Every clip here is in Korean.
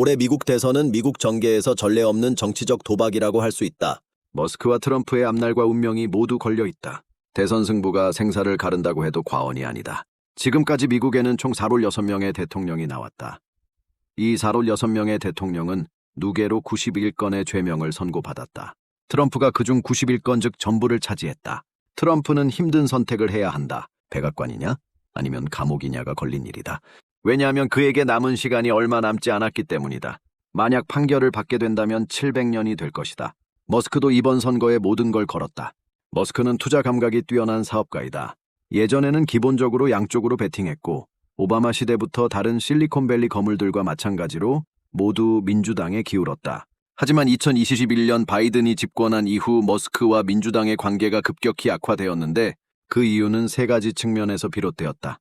올해 미국 대선은 미국 정계에서 전례 없는 정치적 도박이라고 할 수 있다. 머스크와 트럼프의 앞날과 운명이 모두 걸려 있다. 대선 승부가 생사를 가른다고 해도 과언이 아니다. 지금까지 미국에는 총 4롤 6명의 대통령이 나왔다. 이 4롤 6명의 대통령은 누계로 91건의 죄명을 선고받았다. 트럼프가 그중 91건 즉 전부를 차지했다. 트럼프는 힘든 선택을 해야 한다. 백악관이냐? 아니면 감옥이냐가 걸린 일이다. 왜냐하면 그에게 남은 시간이 얼마 남지 않았기 때문이다. 만약 판결을 받게 된다면 700년이 될 것이다. 머스크도 이번 선거에 모든 걸 걸었다. 머스크는 투자 감각이 뛰어난 사업가이다. 예전에는 기본적으로 양쪽으로 베팅했고 오바마 시대부터 다른 실리콘밸리 거물들과 마찬가지로 모두 민주당에 기울었다. 하지만 2021년 바이든이 집권한 이후 머스크와 민주당의 관계가 급격히 악화되었는데 그 이유는 세 가지 측면에서 비롯되었다.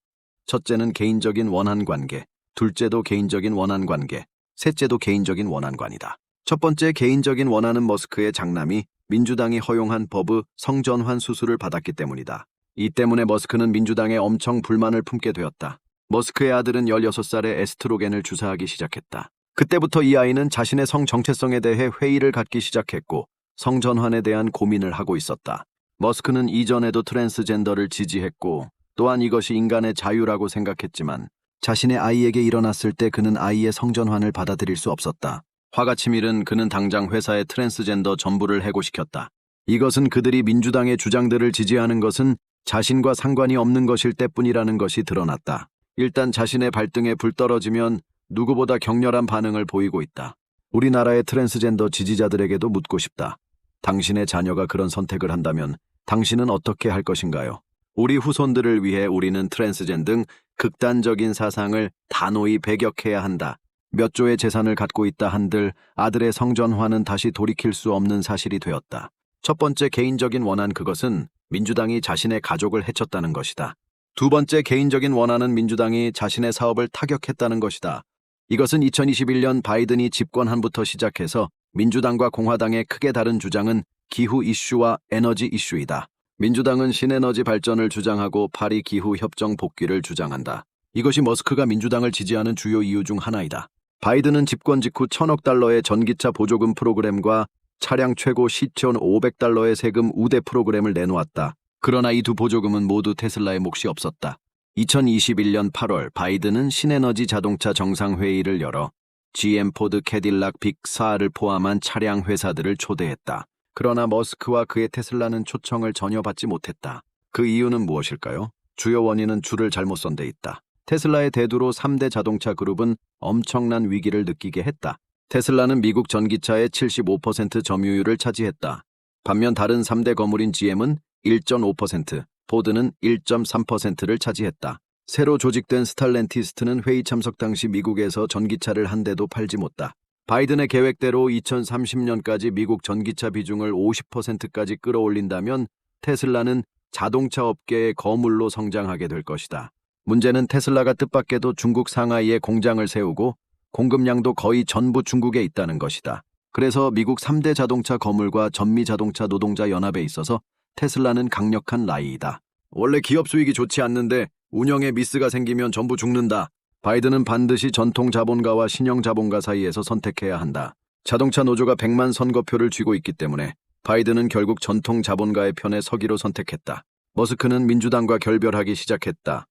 첫째는 개인적인 원한 관계, 둘째도 개인적인 원한 관계, 셋째도 개인적인 원한관이다. 첫 번째 개인적인 원한은 머스크의 장남이 민주당이 허용한 버브 성전환 수술을 받았기 때문이다. 이 때문에 머스크는 민주당에 엄청 불만을 품게 되었다. 머스크의 아들은 16살에 에스트로겐을 주사하기 시작했다. 그때부터 이 아이는 자신의 성 정체성에 대해 회의를 갖기 시작했고 성전환에 대한 고민을 하고 있었다. 머스크는 이전에도 트랜스젠더를 지지했고 또한 이것이 인간의 자유라고 생각했지만 자신의 아이에게 일어났을 때 그는 아이의 성전환을 받아들일 수 없었다. 화가 치밀은 그는 당장 회사의 트랜스젠더 전부를 해고시켰다. 이것은 그들이 민주당의 주장들을 지지하는 것은 자신과 상관이 없는 것일 때뿐이라는 것이 드러났다. 일단 자신의 발등에 불 떨어지면 누구보다 격렬한 반응을 보이고 있다. 우리나라의 트랜스젠더 지지자들에게도 묻고 싶다. 당신의 자녀가 그런 선택을 한다면 당신은 어떻게 할 것인가요? 우리 후손들을 위해 우리는 트랜스젠 등 극단적인 사상을 단호히 배격해야 한다. 몇 조의 재산을 갖고 있다 한들 아들의 성전환은 다시 돌이킬 수 없는 사실이 되었다. 첫 번째 개인적인 원한 그것은 민주당이 자신의 가족을 해쳤다는 것이다. 두 번째 개인적인 원한은 민주당이 자신의 사업을 타격했다는 것이다. 이것은 2021년 바이든이 집권한부터 시작해서 민주당과 공화당의 크게 다른 주장은 기후 이슈와 에너지 이슈이다. 민주당은 신에너지 발전을 주장하고 파리 기후 협정 복귀를 주장한다. 이것이 머스크가 민주당을 지지하는 주요 이유 중 하나이다. 바이든은 집권 직후 천억 달러의 전기차 보조금 프로그램과 차량 최고 시천 500달러의 세금 우대 프로그램을 내놓았다. 그러나 이 두 보조금은 모두 테슬라의 몫이 없었다. 2021년 8월 바이든은 신에너지 자동차 정상회의를 열어 GM 포드 캐딜락 빅4를 포함한 차량 회사들을 초대했다. 그러나 머스크와 그의 테슬라는 초청을 전혀 받지 못했다. 그 이유는 무엇일까요? 주요 원인은 줄을 잘못 선 데 있다. 테슬라의 대두로 3대 자동차 그룹은 엄청난 위기를 느끼게 했다. 테슬라는 미국 전기차의 75% 점유율을 차지했다. 반면 다른 3대 거물인 GM은 1.5%, 포드는 1.3%를 차지했다. 새로 조직된 스탈렌티스트는 회의 참석 당시 미국에서 전기차를 한 대도 팔지 못다. 바이든의 계획대로 2030년까지 미국 전기차 비중을 50%까지 끌어올린다면 테슬라는 자동차 업계의 거물로 성장하게 될 것이다. 문제는 테슬라가 뜻밖에도 중국 상하이에 공장을 세우고 공급량도 거의 전부 중국에 있다는 것이다. 그래서 미국 3대 자동차 거물과 전미 자동차 노동자 연합에 있어서 테슬라는 강력한 라이이다. 원래 기업 수익이 좋지 않는데 운영에 미스가 생기면 전부 죽는다. 바이든은 반드시 전통 자본가와 신형 자본가 사이에서 선택해야 한다. 자동차 노조가 100만 선거표를 쥐고 있기 때문에 바이든은 결국 전통 자본가의 편에 서기로 선택했다. 머스크는 민주당과 결별하기 시작했다.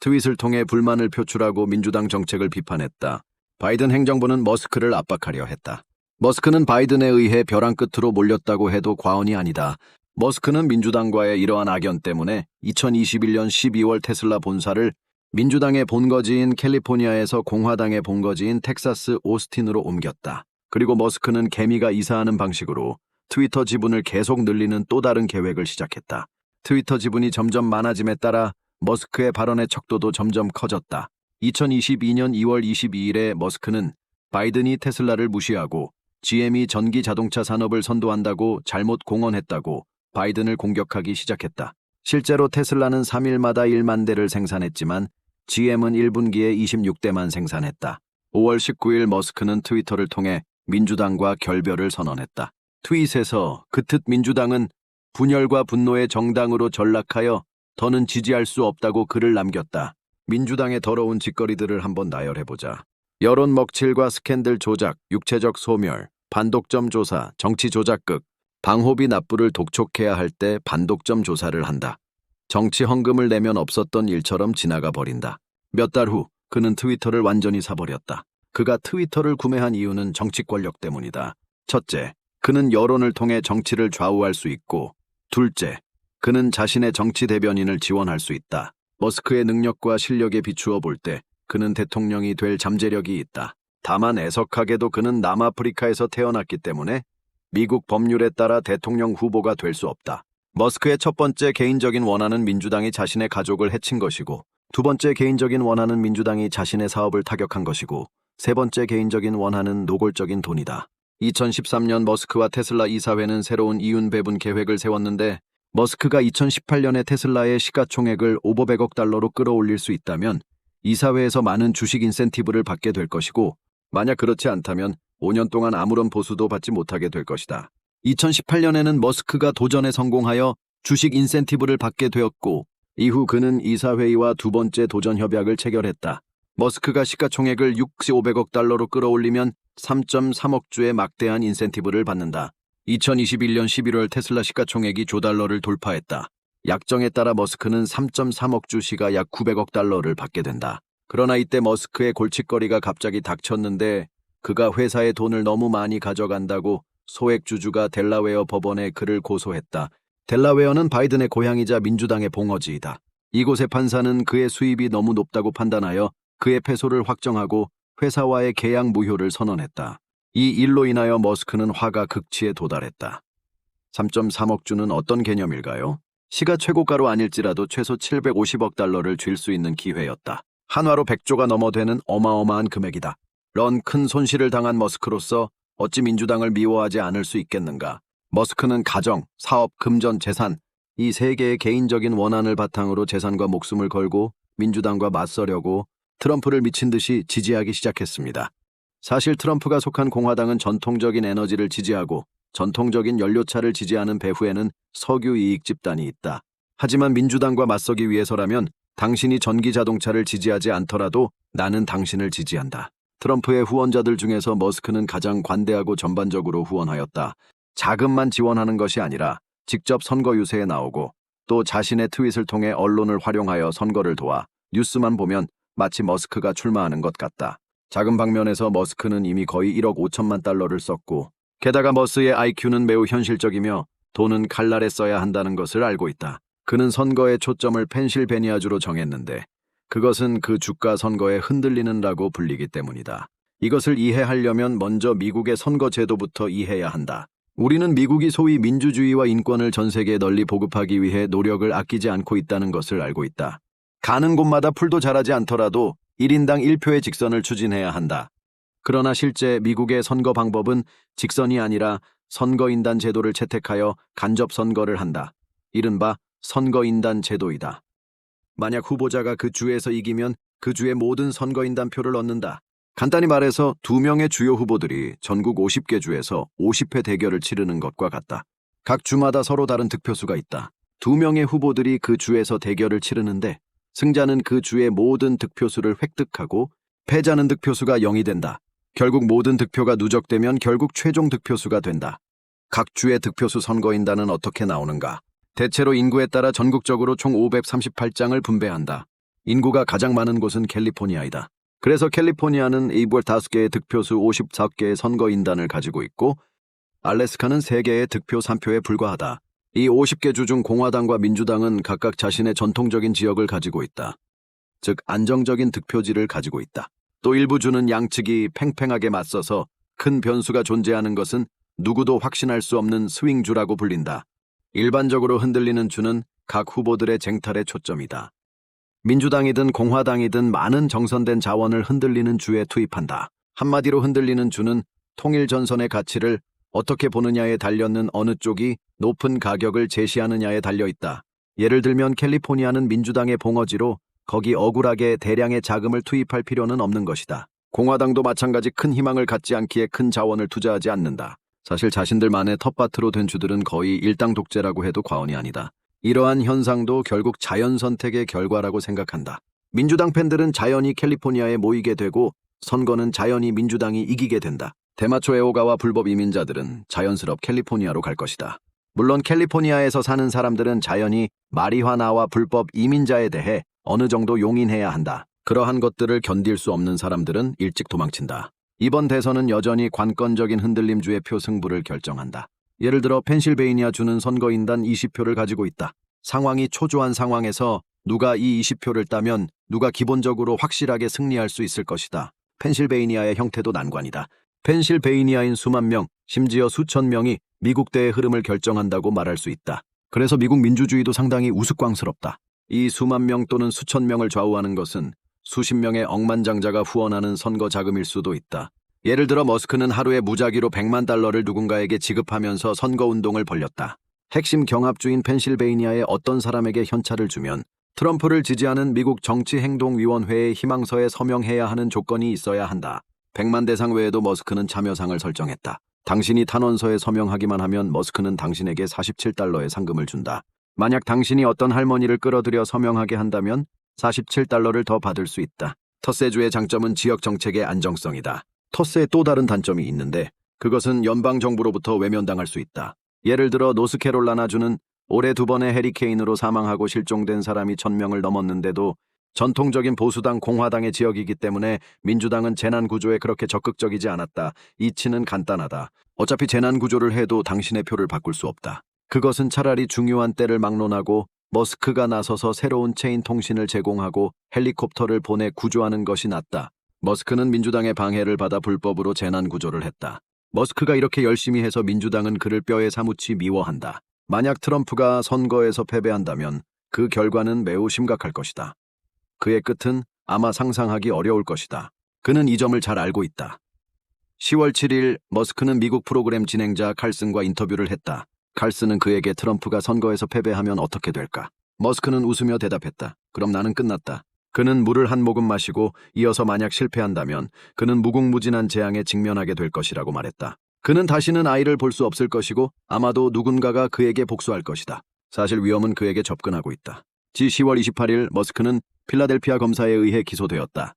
트윗을 통해 불만을 표출하고 민주당 정책을 비판했다. 바이든 행정부는 머스크를 압박하려 했다. 머스크는 바이든에 의해 벼랑 끝으로 몰렸다고 해도 과언이 아니다. 머스크는 민주당과의 이러한 악연 때문에 2021년 12월 테슬라 본사를 민주당의 본거지인 캘리포니아에서 공화당의 본거지인 텍사스 오스틴으로 옮겼다. 그리고 머스크는 개미가 이사하는 방식으로 트위터 지분을 계속 늘리는 또 다른 계획을 시작했다. 트위터 지분이 점점 많아짐에 따라 머스크의 발언의 척도도 점점 커졌다. 2022년 2월 22일에 머스크는 바이든이 테슬라를 무시하고 GM이 전기 자동차 산업을 선도한다고 잘못 공언했다고 바이든을 공격하기 시작했다. 실제로 테슬라는 3일마다 1만 대를 생산했지만 GM은 1분기에 26대만 생산했다. 5월 19일 머스크는 트위터를 통해 민주당과 결별을 선언했다. 트윗에서 그특 민주당은 분열과 분노의 정당으로 전락하여 더는 지지할 수 없다고 글을 남겼다. 민주당의 더러운 짓거리들을 한번 나열해보자. 여론 먹칠과 스캔들 조작, 육체적 소멸, 반독점 조사, 정치 조작극, 방호비 납부를 독촉해야 할 때 반독점 조사를 한다. 정치 헌금을 내면 없었던 일처럼 지나가 버린다. 몇 달 후 그는 트위터를 완전히 사버렸다. 그가 트위터를 구매한 이유는 정치 권력 때문이다. 첫째, 그는 여론을 통해 정치를 좌우할 수 있고, 둘째, 그는 자신의 정치 대변인을 지원할 수 있다. 머스크의 능력과 실력에 비추어 볼 때 그는 대통령이 될 잠재력이 있다. 다만 애석하게도 그는 남아프리카에서 태어났기 때문에 미국 법률에 따라 대통령 후보가 될 수 없다. 머스크의 첫 번째 개인적인 원한은 민주당이 자신의 가족을 해친 것이고, 두 번째 개인적인 원한은 민주당이 자신의 사업을 타격한 것이고, 세 번째 개인적인 원한은 노골적인 돈이다. 2013년 머스크와 테슬라 이사회는 새로운 이윤 배분 계획을 세웠는데, 머스크가 2018년에 테슬라의 시가총액을 500억 달러로 끌어올릴 수 있다면, 이사회에서 많은 주식 인센티브를 받게 될 것이고, 만약 그렇지 않다면 5년 동안 아무런 보수도 받지 못하게 될 것이다. 2018년에는 머스크가 도전에 성공하여 주식 인센티브를 받게 되었고, 이후 그는 이사회의와 두 번째 도전 협약을 체결했다. 머스크가 시가총액을 6,500억 달러로 끌어올리면 3.3억 주의 막대한 인센티브를 받는다. 2021년 11월 테슬라 시가총액이 조 달러를 돌파했다. 약정에 따라 머스크는 3.3억 주 시가 약 900억 달러를 받게 된다. 그러나 이때 머스크의 골칫거리가 갑자기 닥쳤는데 그가 회사의 돈을 너무 많이 가져간다고 소액 주주가 델라웨어 법원에 그를 고소했다. 델라웨어는 바이든의 고향이자 민주당의 봉어지이다. 이곳의 판사는 그의 수입이 너무 높다고 판단하여 그의 패소를 확정하고 회사와의 계약 무효를 선언했다. 이 일로 인하여 머스크는 화가 극치에 도달했다. 3.3억 주는 어떤 개념일까요? 시가 최고가로 아닐지라도 최소 750억 달러를 쥘 수 있는 기회였다. 한화로 100조가 넘어 되는 어마어마한 금액이다. 런 큰 손실을 당한 머스크로서 어찌 민주당을 미워하지 않을 수 있겠는가? 머스크는 가정, 사업, 금전, 재산 이 세 개의 개인적인 원한을 바탕으로 재산과 목숨을 걸고 민주당과 맞서려고 트럼프를 미친 듯이 지지하기 시작했습니다. 사실 트럼프가 속한 공화당은 전통적인 에너지를 지지하고 전통적인 연료차를 지지하는 배후에는 석유 이익 집단이 있다. 하지만 민주당과 맞서기 위해서라면 당신이 전기 자동차를 지지하지 않더라도 나는 당신을 지지한다. 트럼프의 후원자들 중에서 머스크는 가장 관대하고 전반적으로 후원하였다. 자금만 지원하는 것이 아니라 직접 선거 유세에 나오고 또 자신의 트윗을 통해 언론을 활용하여 선거를 도와 뉴스만 보면 마치 머스크가 출마하는 것 같다. 자금 방면에서 머스크는 이미 거의 1억 5천만 달러를 썼고 게다가 머스의 IQ는 매우 현실적이며 돈은 칼날에 써야 한다는 것을 알고 있다. 그는 선거의 초점을 펜실베니아주로 정했는데 그것은 그 주가 선거에 흔들리는라고 불리기 때문이다. 이것을 이해하려면 먼저 미국의 선거 제도부터 이해해야 한다. 우리는 미국이 소위 민주주의와 인권을 전 세계에 널리 보급하기 위해 노력을 아끼지 않고 있다는 것을 알고 있다. 가는 곳마다 풀도 자라지 않더라도 1인당 1표의 직선을 추진해야 한다. 그러나 실제 미국의 선거 방법은 직선이 아니라 선거인단 제도를 채택하여 간접 선거를 한다. 이른바 선거인단 제도이다. 만약 후보자가 그 주에서 이기면 그 주의 모든 선거인단 표를 얻는다. 간단히 말해서 두 명의 주요 후보들이 전국 50개 주에서 50회 대결을 치르는 것과 같다. 각 주마다 서로 다른 득표수가 있다. 두 명의 후보들이 그 주에서 대결을 치르는데 승자는 그 주의 모든 득표수를 획득하고 패자는 득표수가 0이 된다. 결국 모든 득표가 누적되면 결국 최종 득표수가 된다. 각 주의 득표수 선거인단은 어떻게 나오는가? 대체로 인구에 따라 전국적으로 총 538장을 분배한다. 인구가 가장 많은 곳은 캘리포니아이다. 그래서 캘리포니아는 이볼 5개의 득표수 54개의 선거인단을 가지고 있고 알래스카는 3개의 득표 3표에 불과하다. 이 50개 주 중 공화당과 민주당은 각각 자신의 전통적인 지역을 가지고 있다. 즉 안정적인 득표지를 가지고 있다. 또 일부 주는 양측이 팽팽하게 맞서서 큰 변수가 존재하는 것은 누구도 확신할 수 없는 스윙주라고 불린다. 일반적으로 흔들리는 주는 각 후보들의 쟁탈의 초점이다. 민주당이든 공화당이든 많은 정선된 자원을 흔들리는 주에 투입한다. 한마디로 흔들리는 주는 통일 전선의 가치를 어떻게 보느냐에 달렸는 어느 쪽이 높은 가격을 제시하느냐에 달려 있다. 예를 들면 캘리포니아는 민주당의 봉어지로 거기 억울하게 대량의 자금을 투입할 필요는 없는 것이다. 공화당도 마찬가지 큰 희망을 갖지 않기에 큰 자원을 투자하지 않는다. 사실 자신들만의 텃밭으로 된 주들은 거의 일당 독재라고 해도 과언이 아니다. 이러한 현상도 결국 자연 선택의 결과라고 생각한다. 민주당 팬들은 자연히 캘리포니아에 모이게 되고 선거는 자연히 민주당이 이기게 된다. 대마초 애호가와 불법 이민자들은 자연스럽 캘리포니아로 갈 것이다. 물론 캘리포니아에서 사는 사람들은 자연히 마리화나와 불법 이민자에 대해 어느 정도 용인해야 한다. 그러한 것들을 견딜 수 없는 사람들은 일찍 도망친다. 이번 대선은 여전히 관건적인 흔들림 주의 표 승부를 결정한다. 예를 들어 펜실베이니아 주는 선거인단 20표를 가지고 있다. 상황이 초조한 상황에서 누가 이 20표를 따면 누가 기본적으로 확실하게 승리할 수 있을 것이다. 펜실베이니아의 형태도 난관이다. 펜실베이니아인 수만 명, 심지어 수천 명이 미국 대의 흐름을 결정한다고 말할 수 있다. 그래서 미국 민주주의도 상당히 우스꽝스럽다. 이 수만 명 또는 수천 명을 좌우하는 것은 수십 명의 억만장자가 후원하는 선거 자금일 수도 있다. 예를 들어 머스크는 하루에 무작위로 100만 달러를 누군가에게 지급하면서 선거운동을 벌렸다. 핵심 경합주인 펜실베이니아의 어떤 사람에게 현찰을 주면 트럼프를 지지하는 미국 정치행동위원회의 희망서에 서명해야 하는 조건이 있어야 한다. 100만 대상 외에도 머스크는 참여상을 설정했다. 당신이 탄원서에 서명하기만 하면 머스크는 당신에게 47달러의 상금을 준다. 만약 당신이 어떤 할머니를 끌어들여 서명하게 한다면 47달러를 더 받을 수 있다. 터세주의 장점은 지역 정책의 안정성이다. 터세의 또 다른 단점이 있는데 그것은 연방 정부로부터 외면당할 수 있다. 예를 들어 노스캐롤라나주는 올해 두 번의 해리케인으로 사망하고 실종된 사람이 1000명을 넘었는데도 전통적인 보수당 공화당의 지역이기 때문에 민주당은 재난 구조에 그렇게 적극적이지 않았다. 이치는 간단하다. 어차피 재난 구조를 해도 당신의 표를 바꿀 수 없다. 그것은 차라리 중요한 때를 막론하고 머스크가 나서서 새로운 체인 통신을 제공하고 헬리콥터를 보내 구조하는 것이 낫다. 머스크는 민주당의 방해를 받아 불법으로 재난 구조를 했다. 머스크가 이렇게 열심히 해서 민주당은 그를 뼈에 사무치 미워한다. 만약 트럼프가 선거에서 패배한다면 그 결과는 매우 심각할 것이다. 그의 끝은 아마 상상하기 어려울 것이다. 그는 이 점을 잘 알고 있다. 10월 7일 머스크는 미국 프로그램 진행자 칼슨과 인터뷰를 했다. 칼슨은 그에게 트럼프가 선거에서 패배하면 어떻게 될까? 머스크는 웃으며 대답했다. 그럼 나는 끝났다. 그는 물을 한 모금 마시고 이어서 만약 실패한다면 그는 무궁무진한 재앙에 직면하게 될 것이라고 말했다. 그는 다시는 아이를 볼 수 없을 것이고 아마도 누군가가 그에게 복수할 것이다. 사실 위험은 그에게 접근하고 있다. 지 10월 28일 머스크는 필라델피아 검사에 의해 기소되었다.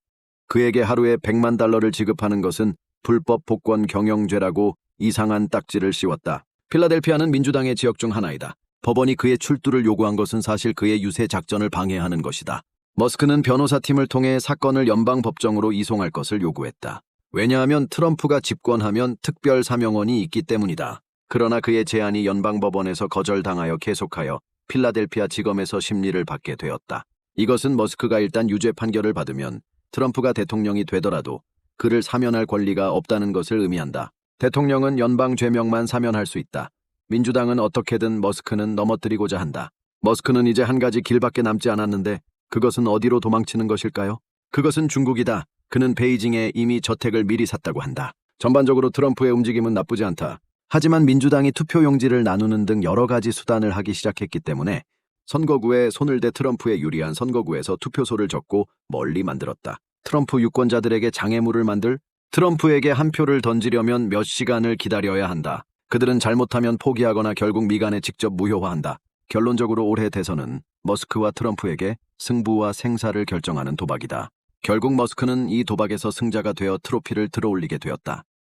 그에게 하루에 100만 달러를 지급하는 것은 불법 복권 경영죄라고 이상한 딱지를 씌웠다. 필라델피아는 민주당의 지역 중 하나이다. 법원이 그의 출두를 요구한 것은 사실 그의 유세 작전을 방해하는 것이다. 머스크는 변호사팀을 통해 사건을 연방 법정으로 이송할 것을 요구했다. 왜냐하면 트럼프가 집권하면 특별 사명원이 있기 때문이다. 그러나 그의 제안이 연방 법원에서 거절당하여 계속하여 필라델피아 지검에서 심리를 받게 되었다. 이것은 머스크가 일단 유죄 판결을 받으면 트럼프가 대통령이 되더라도 그를 사면할 권리가 없다는 것을 의미한다. 대통령은 연방 죄명만 사면할 수 있다. 민주당은 어떻게든 머스크는 넘어뜨리고자 한다. 머스크는 이제 한 가지 길밖에 남지 않았는데 그것은 어디로 도망치는 것일까요? 그것은 중국이다. 그는 베이징에 이미 저택을 미리 샀다고 한다. 전반적으로 트럼프의 움직임은 나쁘지 않다. 하지만 민주당이 투표 용지를 나누는 등 여러 가지 수단을 하기 시작했기 때문에 선거구에 손을 대 트럼프에 유리한 선거구에서 투표소를 적고 멀리 만들었다. 트럼프 유권자들에게 장애물을 만들 트럼프에게 한 표를 던지려면 몇 시간을 기다려야 한다. 그들은 잘못하면 포기하거나 결국 미간에 직접 무효화한다. 결론적으로 올해 대선은 머스크와 트럼프에게 승부와 생사를 결정하는 도박이다. 결국 머스크는 이 도박에서 승자가 되어 트로피를 들어올리게 되었다.